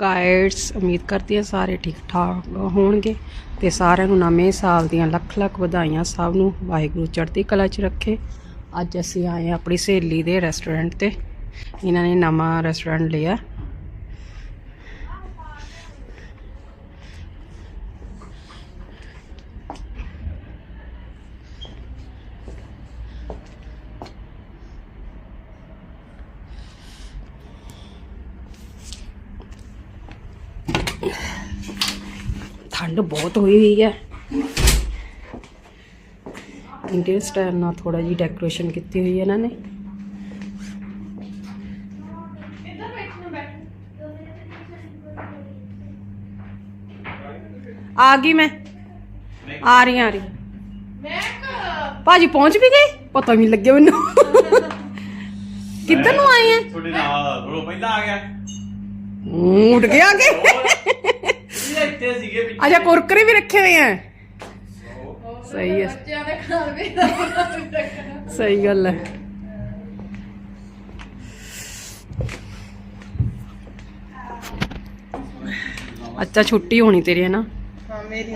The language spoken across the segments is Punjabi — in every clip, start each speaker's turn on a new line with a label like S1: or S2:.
S1: ਗਾਈਡਸ ਉਮੀਦ ਕਰਦੀ ਹਾਂ ਸਾਰੇ ਠੀਕ ਠਾਕ ਹੋਣਗੇ ਤੇ ਸਾਰਿਆਂ ਨੂੰ ਨਵੇਂ ਸਾਲ ਦੀਆਂ ਲੱਖ ਲੱਖ ਵਧਾਈਆਂ ਸਭ ਨੂੰ ਵਾਹਿਗੁਰੂ ਚੜ੍ਹਦੀ ਕਲਾ 'ਚ ਰੱਖੇ। ਅੱਜ ਅਸੀਂ ਆਏ ਹਾਂ ਆਪਣੀ ਸਹੇਲੀ ਦੇ ਰੈਸਟੋਰੈਂਟ ਤੇ। ਇਹਨਾਂ ਨੇ ਨਵਾਂ ਰੈਸਟੋਰੈਂਟ ਲਿਆ। ਠੰਡ ਬਹੁਤ ਹੋਈ ਹੋਈ ਹੈ। ਇੰਡੀਅਨ ਸਟਾਈਲ ਨਾਲ ਥੋੜਾ ਜੀ ਡੈਕੋਰੇਸ਼ਨ ਕੀਤੀ ਹੋਈ ਹੈ ਇਹਨਾਂ ਨੇ। ਆ ਗਈ ਮੈਂ। ਆ ਰਹੀ ਆ ਰਹੀ। ਭਾਜੀ ਪਹੁੰਚ ਵੀ ਗਏ? ਪਤਾ ਨਹੀਂ ਲੱਗਿਆ ਮੈਨੂੰ। ਕਿੱਧਰ ਨੂੰ ਆਏ ਆ
S2: ਤੁਹਾਡੇ ਨਾਲ ਉਹ ਪਹਿਲਾਂ ਆ ਗਿਆ।
S1: ਉੱਡ ਗਿਆ ਅੱਗੇ।
S2: ਇੱਥੇ ਸੀਗੇ ਪਿੱਛੇ
S1: ਅੱਛਾ ਕੁਰਕਰੇ ਵੀ ਰੱਖੇ ਹੋਏ ਆ। ਸਹੀ ਹੈ
S3: ਬੱਚਿਆਂ ਦੇ ਘਰ ਵੀ
S1: ਸਹੀ ਗੱਲ ਹੈ ਅੱਛਾ ਛੁੱਟੀ ਹੋਣੀ ਤੇਰੀ ਹੈ ਨਾ
S3: ਹਾਂ ਮੇਰੀ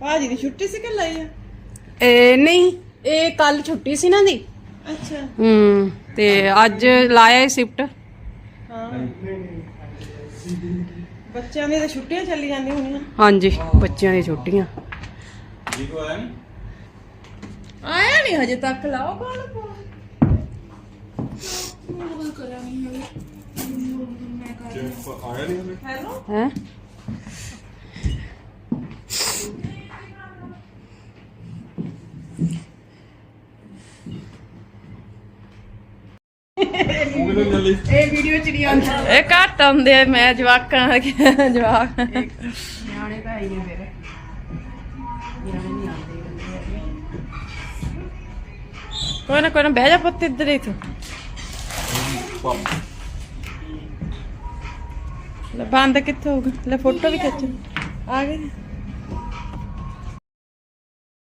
S3: ਭਾਜੀ ਦੀ ਛੁੱਟੀ ਸੀ ਕਿ ਲਈ ਆ?
S1: ਇਹ ਨਹੀਂ। ਇਹ ਕੱਲ ਛੁੱਟੀ ਸੀ ਨਾ ਦੀ।
S3: ਅੱਛਾ।
S1: ਹੂੰ। ਤੇ ਅੱਜ ਲਾਇਆ ਹੈ ਸ਼ਿਫਟ?
S3: ਹਾਂ। ਬੱਚਿਆਂ ਦੀ ਤਾਂ ਛੁੱਟੀਆਂ ਚੱਲੀ ਜਾਂਦੀਆਂ ਹੋਣੀਆਂ।
S1: ਹਾਂਜੀ ਬੱਚਿਆਂ ਦੀਆਂ ਛੁੱਟੀਆਂ।
S2: ਆਇਆ
S3: ਨਹੀਂ ਹਜੇ ਤੱਕ ਲਾਓ ਕੋਲ ਫੋਨ
S2: ਆਇਆ ਨਹੀਂ ਹਲੇ
S3: ਹੈਲੋ?
S1: ਹੈ?
S3: ਇਹ ਵੀਡੀਓ ਚ ਨਹੀਂ ਆਉਂਦਾ।
S1: ਇਹ ਘੱਟ ਆਉਂਦੇ ਆ ਮੈਂ ਜਵਾਕਾਂ ਜਵਾਕ।
S3: ਨਿਆਣੇ ਤਾਂ ਆਈ ਨੇ ਫਿਰ।
S1: ਕੋਈ ਨਾ ਕੋਈ ਨਾ ਬਹਿ ਜਾ ਪੁੱਤ ਇੱਧਰ ਹੀ ਤੂੰ ਲੈ ਬੰਦ ਕਿੱਥੇ ਹੋਊਗਾ? ਲੈ ਫੋਟੋ ਵੀ ਖਿੱਚ।
S3: ਆ ਗਏ